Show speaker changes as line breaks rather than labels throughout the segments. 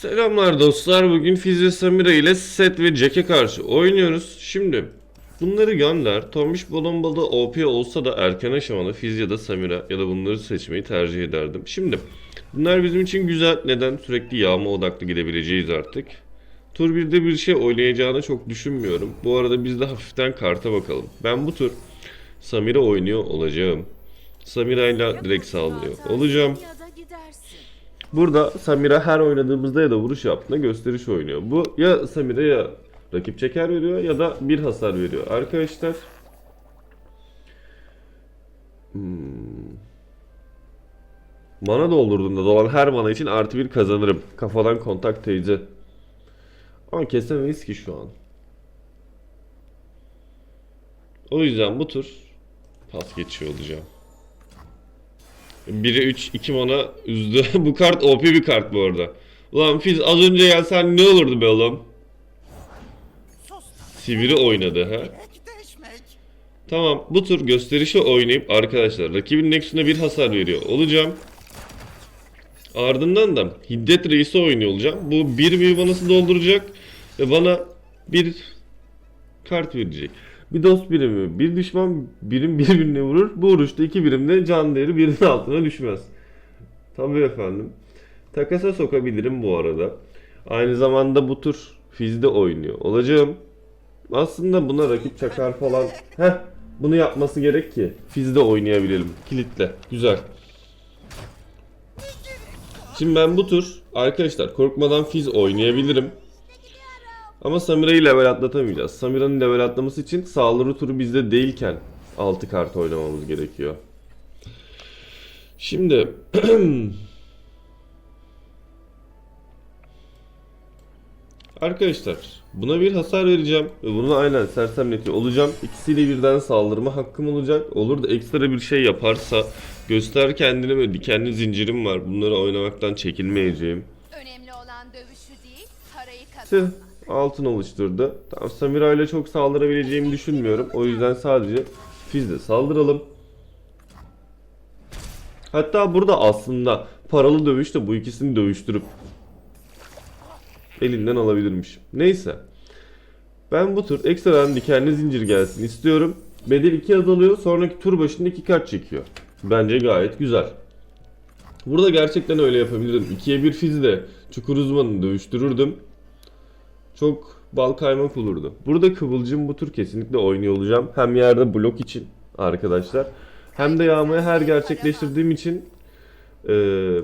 Selamlar dostlar. Bugün Fizya Samira ile Set ve Jack'e karşı oynuyoruz. Şimdi bunları gönder. Tombiş Bolombalı OP olsa da erken aşamada Fizya'da Samira ya da bunları seçmeyi tercih ederdim. Şimdi bunlar bizim için güzel. Neden? Sürekli yağma odaklı gidebileceğiz artık. Tur 1'de bir şey oynayacağını çok düşünmüyorum. Bu arada biz de hafiften karta bakalım. Ben bu tur Samira oynuyor olacağım. Samira ile direkt saldırıyor olacağım. Burada Samira her oynadığımızda ya da vuruş yaptığında gösteriş oynuyor. Bu ya Samira ya rakip çeker veriyor ya da bir hasar veriyor. Arkadaşlar hmm. Mana doldurduğumda dolan her mana için artı bir kazanırım. Kafadan kontak teyze. Ama kesemeyiz ki şu an. O yüzden bu tur pas geçiyor olacağım. 1'e 3 2 mana üzdü. bu kart OP bir kart bu arada. Ulan Fizz az önce gelsen ne olurdu be oğlum? Sivri oynadı ha. Tamam bu tur gösterişi oynayıp arkadaşlar rakibin Nexus'una bir hasar veriyor olacağım. Ardından da Hiddet Reis'i oynuyor olacağım. Bu bir bir manası dolduracak ve bana bir kart verecek. Bir dost birimi, bir düşman birim birbirine vurur. Bu vuruşta iki birimde can değeri birinin altına düşmez. Tabii efendim. Takasa sokabilirim bu arada. Aynı zamanda bu tur Fizz'de oynuyor olacağım. Aslında buna rakip çakar falan. Heh, bunu yapması gerek ki Fizz'de oynayabilelim. Kilitle. Güzel. Şimdi ben bu tur arkadaşlar korkmadan Fizz oynayabilirim. Ama Samira'yı level atlatamayacağız. Samira'nın level atlaması için saldırı turu bizde değilken 6 kart oynamamız gerekiyor. Şimdi Arkadaşlar buna bir hasar vereceğim ve bunu aynen sersemletiyor olacağım. İkisiyle birden saldırma hakkım olacak. Olur da ekstra bir şey yaparsa göster kendini ve dikenli zincirim var. Bunları oynamaktan çekinmeyeceğim.
Önemli olan dövüşü değil, parayı kazanmak.
Altın oluşturdu. Tamam Samira ile çok saldırabileceğimi düşünmüyorum. O yüzden sadece Fizz'le saldıralım. Hatta burada aslında paralı dövüş de bu ikisini dövüştürüp elinden alabilirmiş. Neyse. Ben bu tur ekstradan dikenli zincir gelsin istiyorum. Bedel 2 azalıyor. Sonraki tur başında 2 kart çekiyor. Bence gayet güzel. Burada gerçekten öyle yapabilirim. 2'ye 1 Fizz'le Çukur Uzman'ı dövüştürürdüm. Çok bal kaymak olurdu. Burada Kıvılcım bu tur kesinlikle oynuyor olacağım. Hem yerde blok için arkadaşlar. Hem de yağmayı her gerçekleştirdiğim için eee,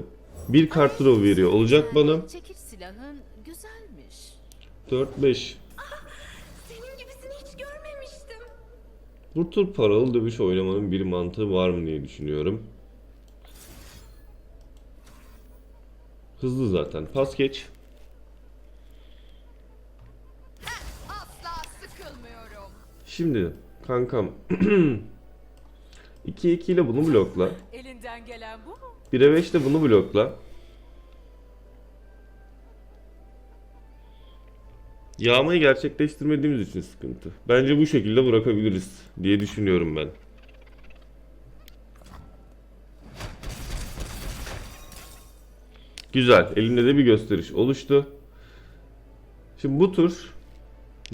bir kart draw veriyor olacak bana.
Çekiç silahın güzelmiş.
4-5.
Senin gibisini hiç görmemiştim.
Bu tur paralı dövüş oynamanın bir mantığı var mı diye düşünüyorum. Hızlı zaten. Pas geç. Şimdi kankam 2-2 ile bunu blokla.
Elinden gelen bu mu?
1'e 5 de bunu blokla. Yağmayı gerçekleştirmediğimiz için sıkıntı. Bence bu şekilde bırakabiliriz diye düşünüyorum ben. Güzel. Elinde de bir gösteriş oluştu. Şimdi bu tur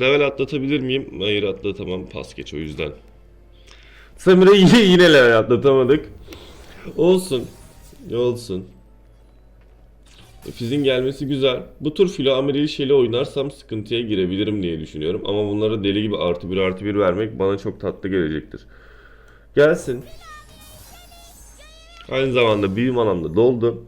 level atlatabilir miyim? Hayır atlatamam. Pas geç o yüzden. Samira'yı yine, yine level atlatamadık. Olsun. Olsun. Fizin gelmesi güzel. Bu tur filo amirili şeyle oynarsam sıkıntıya girebilirim diye düşünüyorum. Ama bunlara deli gibi artı bir artı bir vermek bana çok tatlı gelecektir. Gelsin. Aynı zamanda büyü manam da doldu.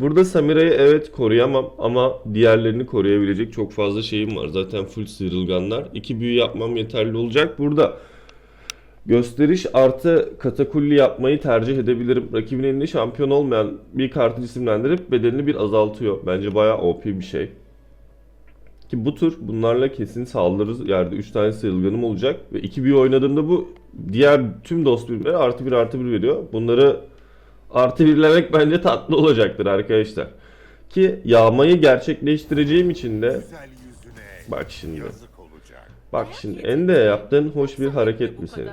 Burada Samira'yı evet koruyamam ama diğerlerini koruyabilecek çok fazla şeyim var. Zaten full sıyrılganlar. İki büyü yapmam yeterli olacak. Burada Gösteriş artı katakulli yapmayı tercih edebilirim. Rakibin elinde şampiyon olmayan bir kartı isimlendirip bedelini bir azaltıyor. Bence bayağı OP bir şey. Ki bu tur bunlarla kesin saldırırız. Yerde 3 tane sıyrılganım olacak. Ve 2 büyü oynadığımda bu diğer tüm dost birimlere artı 1 artı 1 veriyor. Bunları artı birlemek bence tatlı olacaktır arkadaşlar. Ki yağmayı gerçekleştireceğim için de bak şimdi. Bak şimdi Ende yaptığın hoş bir hareket mi senin?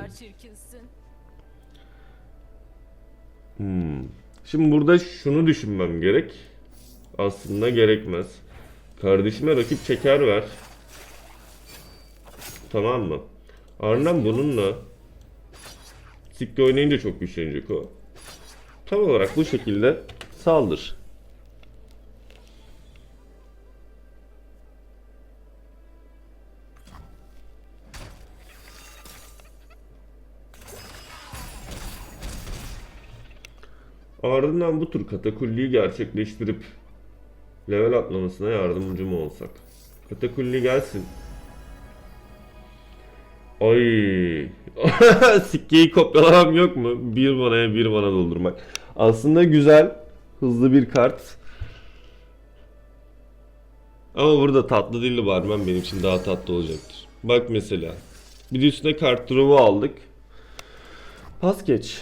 Hmm. Şimdi burada şunu düşünmem gerek. Aslında gerekmez. Kardeşime rakip çeker ver. Tamam mı? Ardından bununla Sikke oynayınca çok güçlenecek o. Tam olarak bu şekilde saldır. Ardından bu tür katakulliyi gerçekleştirip level atlamasına yardımcı mı olsak? Katakulli gelsin. Ay. Sikkeyi kopyalamam yok mu? Bir manaya bir mana doldurmak. Aslında güzel. Hızlı bir kart. Ama burada tatlı dilli barmen benim için daha tatlı olacaktır. Bak mesela. Bir de üstüne kart drop'u aldık. Pas geç.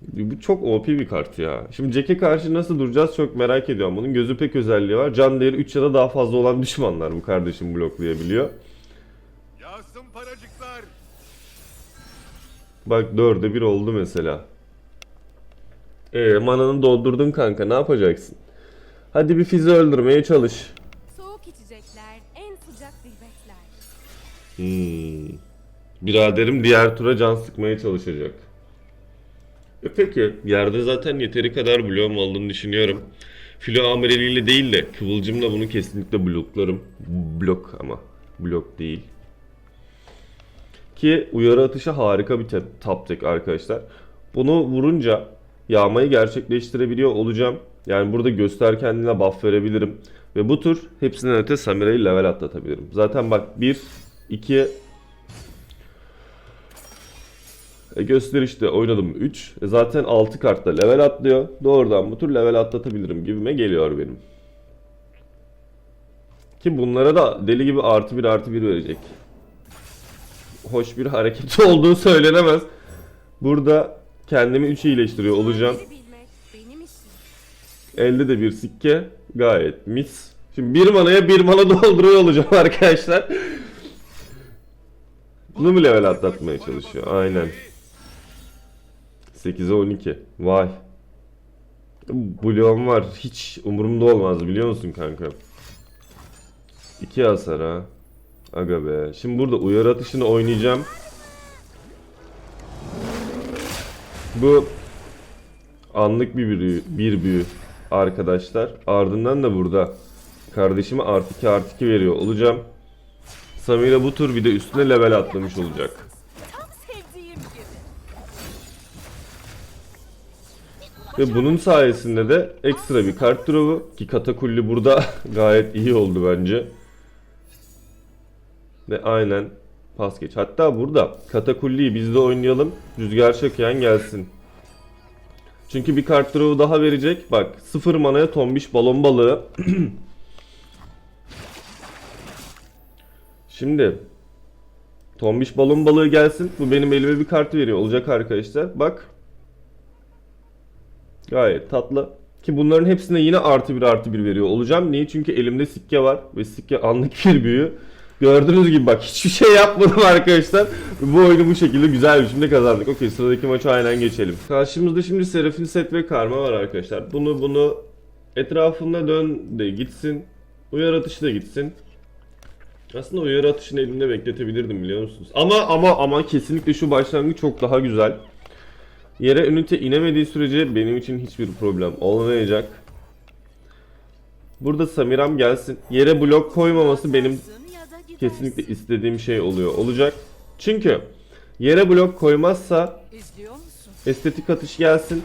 Bu çok OP bir kart ya. Şimdi Jack'e karşı nasıl duracağız çok merak ediyorum. Bunun gözü pek özelliği var. Can değeri 3 ya da daha fazla olan düşmanlar bu kardeşim bloklayabiliyor. Bak 4'e 1 oldu mesela. Ee, mananı doldurdun kanka ne yapacaksın? Hadi bir fizi öldürmeye çalış.
Soğuk içecekler, en sıcak gıybetler.
Hmm. Biraderim diğer tura can sıkmaya çalışacak. E peki, yerde zaten yeteri kadar bloğum olduğunu düşünüyorum. Filo amireliyle değil de kıvılcımla bunu kesinlikle bloklarım. Blok ama, blok değil. Ki uyarı atışı harika bir tap tek arkadaşlar. Bunu vurunca yağmayı gerçekleştirebiliyor olacağım. Yani burada göster kendine buff verebilirim. Ve bu tur hepsinden öte Samira'yı level atlatabilirim. Zaten bak 1, 2, e gösterişte oynadım 3. E zaten 6 kartta level atlıyor. Doğrudan bu tur level atlatabilirim gibime geliyor benim. Ki bunlara da deli gibi artı 1 artı 1 verecek. Hoş bir hareket olduğu söylenemez. Burada kendimi 3 iyileştiriyor olacağım. Elde de bir sikke gayet mis. Şimdi bir manaya bir mana dolduruyor olacağım arkadaşlar. Bunu mu level atlatmaya çalışıyor? Aynen. 8'e 12. Vay. Bloğum var. Hiç umurumda olmaz biliyor musun kanka? 2 hasar ha. Aga be. Şimdi burada uyarı atışını oynayacağım. Bu anlık bir büyü, bir büyü arkadaşlar. Ardından da burada kardeşime artı 2 artı 2 veriyor olacağım. Samira bu tur bir de üstüne level atlamış olacak. Ve bunun sayesinde de ekstra bir kart drop'u ki katakulli burada gayet iyi oldu bence. Ve aynen pas geç. Hatta burada katakulliyi biz de oynayalım. Rüzgar çekeyen gelsin. Çünkü bir kart drop'u daha verecek. Bak sıfır manaya tombiş balon balığı. Şimdi tombiş balon balığı gelsin. Bu benim elime bir kart veriyor olacak arkadaşlar. Bak Gayet tatlı. Ki bunların hepsine yine artı bir artı bir veriyor olacağım. Niye? Çünkü elimde sikke var ve sikke anlık bir büyü. Gördüğünüz gibi bak hiçbir şey yapmadım arkadaşlar. Bu oyunu bu şekilde güzel bir biçimde kazandık. Okey sıradaki maça aynen geçelim. Karşımızda şimdi Serafin set ve Karma var arkadaşlar. Bunu bunu etrafında dön de gitsin. Uyar atışı da gitsin. Aslında uyarı atışını elimde bekletebilirdim biliyor musunuz? Ama ama ama kesinlikle şu başlangıç çok daha güzel. Yere ünite inemediği sürece benim için hiçbir problem olmayacak. Burada Samiram gelsin. Yere blok koymaması benim. Kesinlikle istediğim şey oluyor olacak. Çünkü yere blok koymazsa estetik atış gelsin.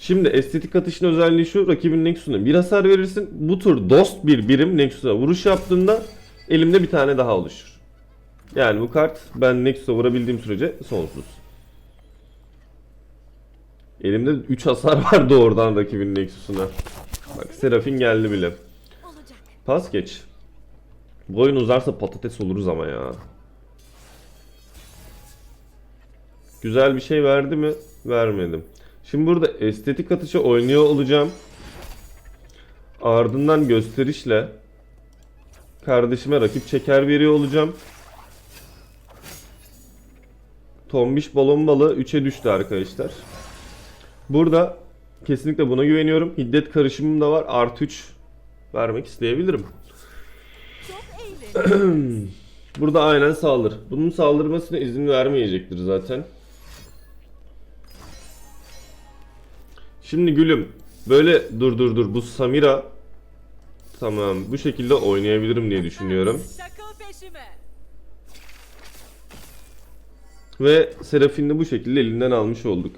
Şimdi estetik atışın özelliği şu rakibin Nexus'una bir hasar verirsin. Bu tur dost bir birim Nexus'a vuruş yaptığında elimde bir tane daha oluşur. Yani bu kart ben Nexus'a vurabildiğim sürece sonsuz. Elimde 3 hasar var doğrudan rakibin Nexus'una. Bak Serafin geldi bile. Pas geç. Bu oyun uzarsa patates oluruz ama ya. Güzel bir şey verdi mi? Vermedim. Şimdi burada estetik atışı oynuyor olacağım. Ardından gösterişle kardeşime rakip çeker veriyor olacağım. Tombiş balon balığı 3'e düştü arkadaşlar. Burada Kesinlikle buna güveniyorum. Hiddet karışımım da var. Artı 3 vermek isteyebilirim. Burada aynen saldır. Bunun saldırmasına izin vermeyecektir zaten. Şimdi gülüm. Böyle dur dur dur. Bu Samira tamam bu şekilde oynayabilirim diye düşünüyorum. Ve Serafin'i bu şekilde elinden almış olduk.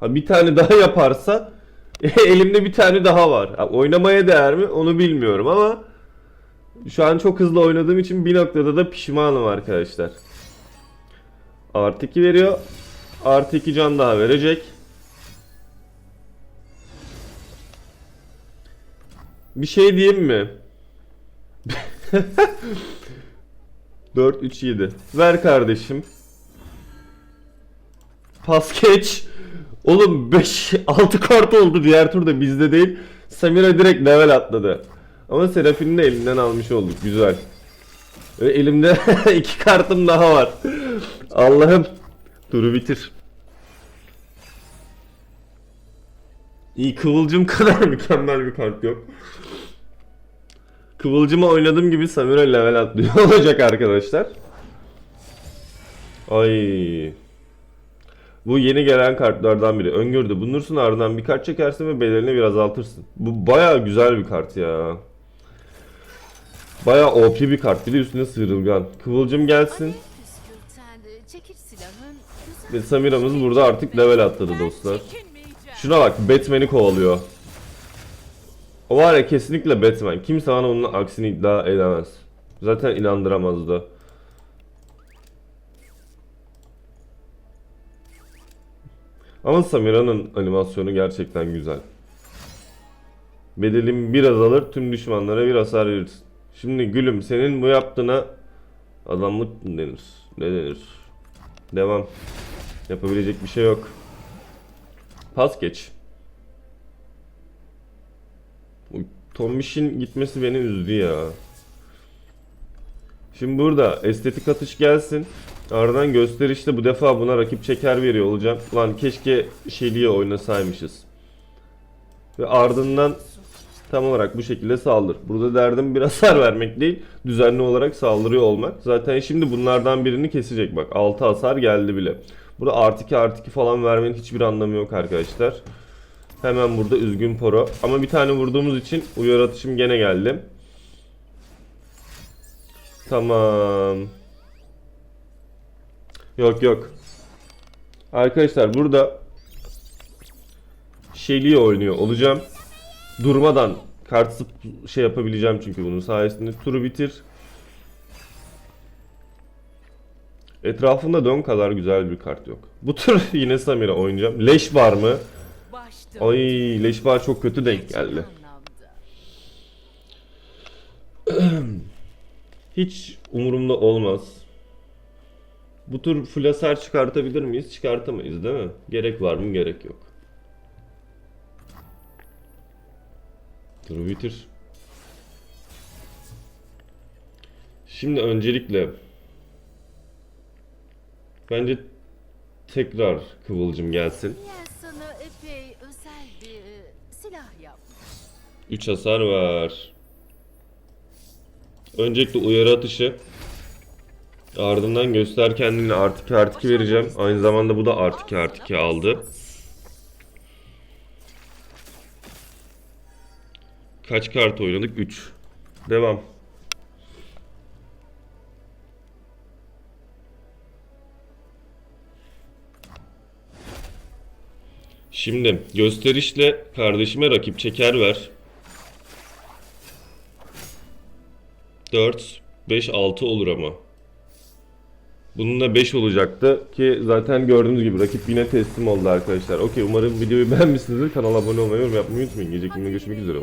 Ha bir tane daha yaparsa elimde bir tane daha var. Ha, oynamaya değer mi onu bilmiyorum ama şu an çok hızlı oynadığım için bir noktada da pişmanım arkadaşlar. Artı 2 veriyor. Artı 2 can daha verecek. Bir şey diyeyim mi? 4 3 7. Ver kardeşim. Pas geç. Oğlum 5 6 kart oldu diğer turda bizde değil. Samira direkt level atladı. Ama Serafin'i de elinden almış olduk. Güzel. Ve elimde iki kartım daha var. Allah'ım. Turu bitir. İyi Kıvılcım kadar mükemmel bir kart yok. Kıvılcıma oynadığım gibi Samira level atlıyor olacak arkadaşlar. Ay. Bu yeni gelen kartlardan biri. Öngörüde bulunursun ardından bir kart çekersin ve bedelini biraz azaltırsın. Bu baya güzel bir kart ya. Baya OP bir kart. Bir de üstüne sıyrılgan. Kıvılcım gelsin.
Silahın
Ve Samira'mız burada artık level atladı dostlar. Şuna bak Batman'i kovalıyor. O var ya kesinlikle Batman. Kimse bana onun aksini iddia edemez. Zaten inandıramaz da. Ama Samira'nın animasyonu gerçekten güzel. Bedelim biraz alır, tüm düşmanlara bir hasar verirsin. Şimdi gülüm senin bu yaptığına adamlık mı denir? Ne denir? Devam. Yapabilecek bir şey yok. Pas geç. Bu Tombiş'in gitmesi beni üzdü ya. Şimdi burada estetik atış gelsin. Ardından gösterişte bu defa buna rakip çeker veriyor olacağım. Ulan keşke Shelly'e oynasaymışız. Ve ardından tam olarak bu şekilde saldır. Burada derdim bir hasar vermek değil, düzenli olarak saldırıyor olmak. Zaten şimdi bunlardan birini kesecek bak. 6 hasar geldi bile. Burada artı 2 artı 2 falan vermenin hiçbir anlamı yok arkadaşlar. Hemen burada üzgün poro. Ama bir tane vurduğumuz için uyarı atışım gene geldi. Tamam. Yok yok. Arkadaşlar burada Shelly'yi oynuyor olacağım. Durmadan kart şey yapabileceğim çünkü bunun sayesinde turu bitir. Etrafında dön kadar güzel bir kart yok. Bu tur yine Samira oynayacağım. Leş var mı? Ay leş var çok kötü denk geldi. Hiç umurumda olmaz. Bu tur full hasar çıkartabilir miyiz? Çıkartamayız değil mi? Gerek var mı? Gerek yok. Turu bitir. Şimdi öncelikle bence tekrar kıvılcım gelsin.
Niye sana epey özel bir e, silah yapmış.
3 hasar var. Öncelikle uyarı atışı. Ardından göster kendini artı 2 artı 2 vereceğim. Aynı zamanda bu da artı 2 artı 2 aldı. Kaç kart oynadık? 3. Devam. Şimdi gösterişle kardeşime rakip çeker ver. 4, 5, 6 olur ama. Bununla 5 olacaktı ki zaten gördüğünüz gibi rakip yine teslim oldu arkadaşlar. Okey umarım videoyu beğenmişsinizdir. Kanala abone olmayı, yorum yapmayı unutmayın. Gece görüşmek üzere.